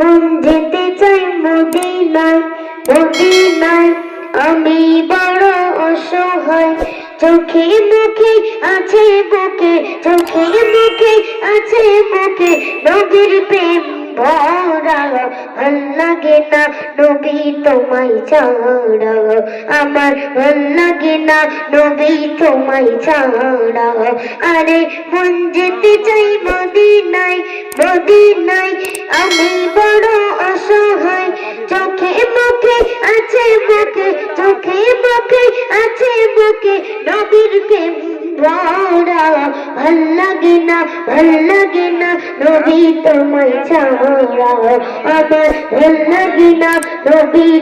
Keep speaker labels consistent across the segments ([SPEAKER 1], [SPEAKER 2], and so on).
[SPEAKER 1] মন যেতে চাই মদিনায় মদিনায়। আমি বড় অসহায়, চোখে মুখে আছে বুকে, চোখে মুখে আছে বুকে নদীর প্রেম। ভালো লাগে না নবী তোমায় ছাড়া আমার লাগে না নবী তোমায় ছাড়া আরে মন যেতে চাই মদিনায় মদিনায় আমি বড় অসহায়। চোখে মুখে আছে বুকে, চোখে মুখে আছে বুকে, নবীর প্রেম ভরা ভালো লাগে না, ভালো লাগে না তোমায় ছাড়া। আমার ভালো লাগে না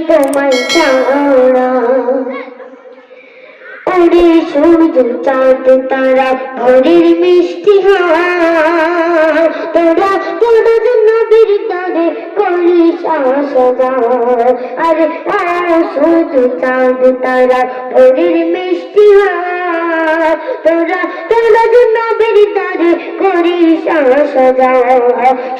[SPEAKER 1] তোমায় ছাড়া। ওরে সূর্য, চাঁদ, তারা ভোরের মিষ্টি হাওয়া তোরা তোরা নবীর তারে করি সাজা আরে সূর্য, চাঁদ, তারা ভোরের মিষ্টি হাওয়া তোরা তোরা নবীর তারে করি সাজা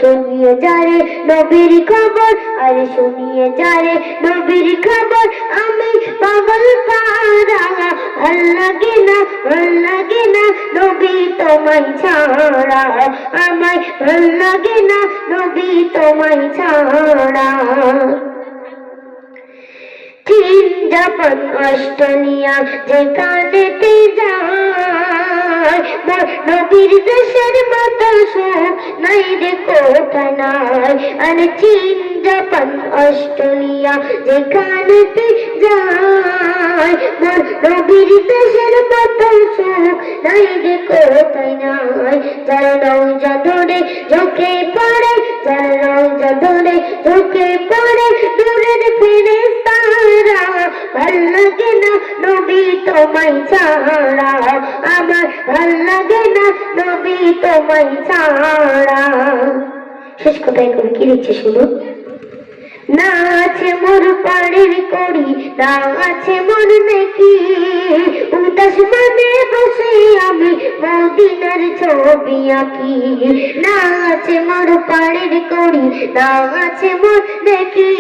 [SPEAKER 1] শুনিয়ে যারে নবীর খবর, আরে শুনিয়ে যারে নবীর খবর, আমি পাগল পারা ভালো লাগে না, ভালো লাগে না নবী তোমায় ছাড়া। আমায় ভালো লাগে না নবী তোমায় ছাড়া। চীন জাপান অস্ট্রেলিয়া যেখানেতে যায়। মোর নবীর দেশের মতো সুখ নাই রে কোথায় আর চীন জাপান অস্ট্রেলিয়া যেখানেতে যায়। মোর নবীর দেশের মতো সুখ নাই রে কোথায় যারা রওজা ধরে ঝোঁকে পড়ে, যারা রওজা ধরে তোমায় ছাড়া, আমার ভালো লাগে না নবী তোমায় ছাড়া। শেষ কথায় কবি কি লিখছে শুনুন নাচ মোর পাড়ির করি না আছে মোর নাকি, উদাস মানে বসে আমি মদিনার ছবি আঁকি। না আছে মোর পাড়ের না আছে মোর নাকি,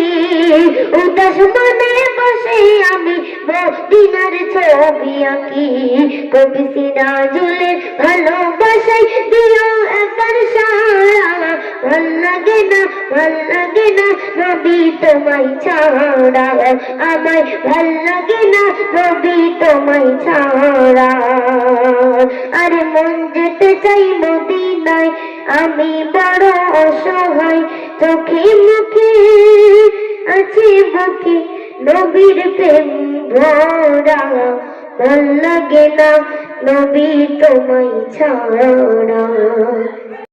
[SPEAKER 1] উদাস মানে বসে আমি মদিনার ছবি আঁকি। কবি ভালোবাসাই দিও একবার সারা, ভালো লাগে না ভালো লাগে না নবী তোমায় ছাড়া। আমায় ভালো লাগে না নবী তোমায় ছাড়া। আরে মন যেতে চাই মদিনায়, আমি বড় অসহায়, চোখে মুখে আছে বুকে নবীর প্রেম ভরা। ভালো লাগে না নবী তোমায় ছাড়া।